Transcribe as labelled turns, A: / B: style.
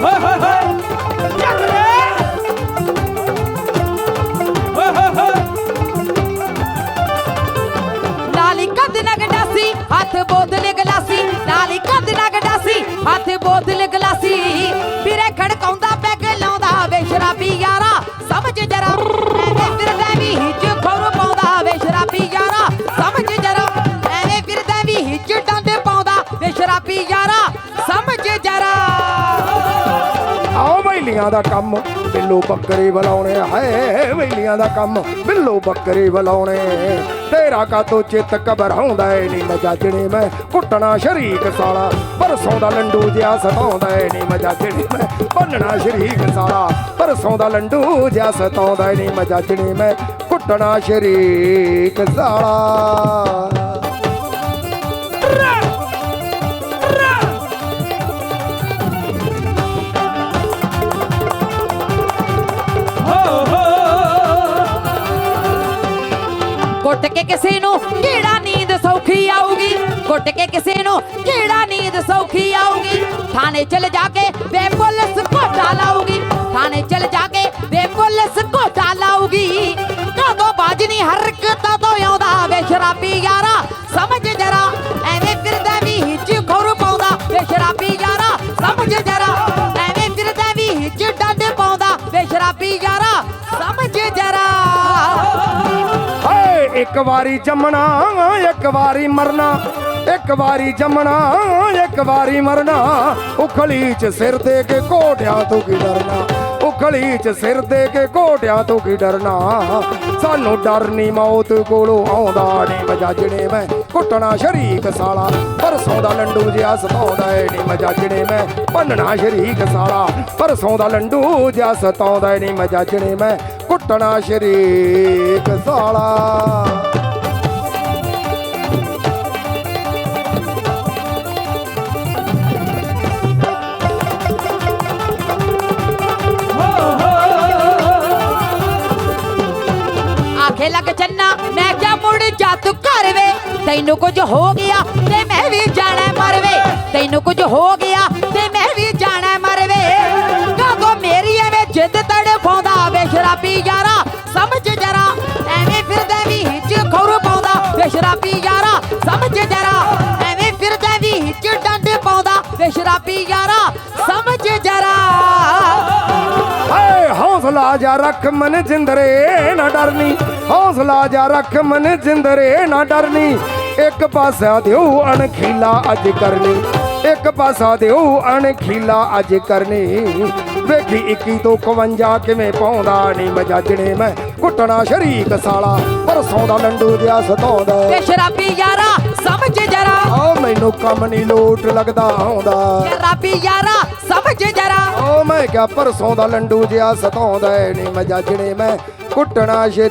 A: 诶诶诶
B: ਆਓ ਦਾ ਕੰਮ, ਬਿੱਲੂ ਬੱਕਰੀ ਬੁਲਾਉਣੇ ਹੈ ਬੈਲੀਆਂ ਦਾ ਕੰਮ, ਬਿੱਲੂ ਬੱਕਰੀ ਬੁਲਾਉਣੇ ਤੇਰਾ ਕਾਤੋਂ ਚਿੱਤ ਘਬਰਾਉਂਦਾ ਏ ਨੀ ਮਜਾਜਣੇ ਮੈਂ, ਕੁੱਟਣਾ ਸ਼ਰੀਕ ਸਾਲਾ, ਪਰਸੋਂ ਦਾ ਲੰਡੂ ਜਿਹਾ ਸਤਾਉਂਦਾ ਏ ਨੀ ਮਜਾਜਣੇ ਮੈਂ ਬੰਨਣਾ ਸ਼ਰੀਕ ਸਾਲਾ, ਪਰਸੋਂ ਦਾ ਲੰਡੂ ਜਿਹਾ ਸਤਾਉਂਦਾ ਏ ਨੀ ਮਜਾਜਣੇ ਮੈਂ, ਕੁੱਟਣਾ ਸ਼ਰੀਕ ਸਾਲਾ।
A: ਕੁੱਟ ਕੇ ਕਿਸੇ ਨੂੰ ਕਿਹੜਾ ਨੀਂਦ ਸੌਖੀ ਆਊਗੀ? ਕੁੱਟ ਕੇ ਕਿਸੇ ਨੂੰ ਕਿਹੜਾ ਨੀਂਦ ਸੌਖੀ ਆਊਗੀ? ਥਾਣੇ ਚਲ ਜਾ ਕੇ ਵੇ ਪੁਲਿਸ ਕੋਟਾ ਲਾਊਗੀ। ਥਾਣੇ ਚਲ ਜਾ ਕੇ ਵੇ ਪੁਲਿਸ ਕੋਟਾ ਲਾਊਗੀ। ਕਦੋਂ ਬਾਜਨੀ ਹਰਕਤਾਂ ਤੋਂ ਆਉਂਦਾ ਵੇ ਸ਼ਰਾਬੀ ਯਾਰਾ। ਸਮਝ
B: ਇੱਕ ਵਾਰੀ ਜੰਮਣਾ, ਇੱਕ ਵਾਰੀ ਮਰਨਾ, ਇੱਕ ਵਾਰੀ ਜੰਮਣਾ, ਇੱਕ ਵਾਰੀ ਮਰਨਾ। ਉਖਲੀ ਚ ਸਿਰ ਦੇ ਕੇ ਘੋਟਿਆਂ ਤੋਂ ਕੀ ਡਰਨਾ? ਉਖਲੀ ਚ ਸਿਰ ਦੇ ਕੇ ਘੋਟਿਆਂ ਤੋਂ ਕੀ ਡਰਨਾ? ਸਾਨੂੰ ਡਰ ਨਹੀਂ, ਮੌਤ ਕੋਲੋਂ ਆਉਂਦਾ ਨਹੀਂ। ਮਜਾਜਣੇ ਮੈਂ ਕੁੱਟਣਾ ਸ਼ਰੀਕ ਸਾਲਾ, ਪਰਸੋਂ ਦਾ ਲੰਡੂ ਜਿਹਾ ਸਤਾਉਂਦਾ ਏ ਨਹੀਂ। ਮਜਾਜਣੇ ਮੈਂ ਭੰਨਣਾ ਸ਼ਰੀਕ ਸਾਲਾ, ਪਰਸੋਂ ਦਾ ਲੰਡੂ ਜਿਹਾ ਸਤਾਉਂਦਾ ਏ ਨਹੀਂ। ਮਜਾਜਣੇ ਮੈਂ ਕੁੱਟਣਾ ਸ਼ਰੀਕ ਸਾਲਾ।
A: ਆਖੇ ਲੱਗ ਚੰਨਾ ਮੈਂ ਕਿਆ ਮੁੜ ਜਾ ਤੂੰ ਘਰ ਵੇ। ਤੈਨੂੰ ਕੁਝ ਹੋ ਗਿਆ ਤੇ ਮੈਂ ਵੀ ਜਾਣਾ ਮਰਵੇ ਤੈਨੂੰ ਕੁਝ ਹੋ ਗਿਆ ਸ਼ਰਾਬੀ ਯਾਰਾ, ਸਮਝ ਜਰਾ, ਐਵੇਂ ਫਿਰਦਾ ਵੀ ਹਿੱਜ ਖੌਰ ਪਾਉਂਦਾ। ਵੇ ਸ਼ਰਾਬੀ ਯਾਰਾ, ਸਮਝ ਜਰਾ, ਐਵੇਂ ਫਿਰਦਾ ਵੀ ਹਿੱਜ ਡੰਡ ਪਾਉਂਦਾ। ਵੇ ਸ਼ਰਾਬੀ ਯਾਰਾ, ਸਮਝ ਜਰਾ।
B: ਹਾਏ ਹੌਸਲਾ ਜਾ ਰੱਖ ਮਨ ਜਿੰਦਰੇ, ਨਾ ਡਰਨੀ। ਹੌਸਲਾ ਜਾ ਰੱਖ ਮਨ ਜਿੰਦਰੇ, ਨਾ ਡਰਨੀ। ਇੱਕ ਪਾਸਾ ਦਿਓ ਅਣਖੀਲਾ ਅੱਜ ਕਰਨੀ। ਇੱਕ ਪਾਸਾ ਦਿਓ ਅਣਖੀਲਾ ਅੱਜ ਕਰਨੀ। ਵੇਖੀ 21 ਤੋਂ 51 ਕਿਵੇਂ ਪਾਉਂਦਾ ਨਹੀਂ ਮਜਾਜਣੇ ਮੈਂ। ਕੁੱਟਣਾ ਸ਼ਰੀਕ ਸਾਲਾ ਪਰਸੋਂ ਦਾ ਲੰਡੂ ਜਿਹਾ ਸਤਾਉਂਦਾ।
A: ਵੇ ਸ਼ਰਾਬੀ ਯਾਰਾ ਸਮਝ ਜਰਾ।
B: ਆ ਮੈਨੂੰ ਕੰਮ ਨਹੀਂ ਲੋਟ ਲੱਗਦਾ ਆਉਂਦਾ।
A: ਸ਼ਰਾਬੀ ਯਾਰਾ ਸਮਝ ਜਰਾ।
B: ਓ ਮੈਂ ਕਿਹਾ ਪਰਸੋਂ ਦਾ ਲੰਡੂ ਜਿਹਾ ਸਤਾਉਂਦਾ ਨਹੀਂ ਮਜਾਜਣੇ ਮੈਂ। ਕੁੱਟਣਾ ਸ਼ਰੀ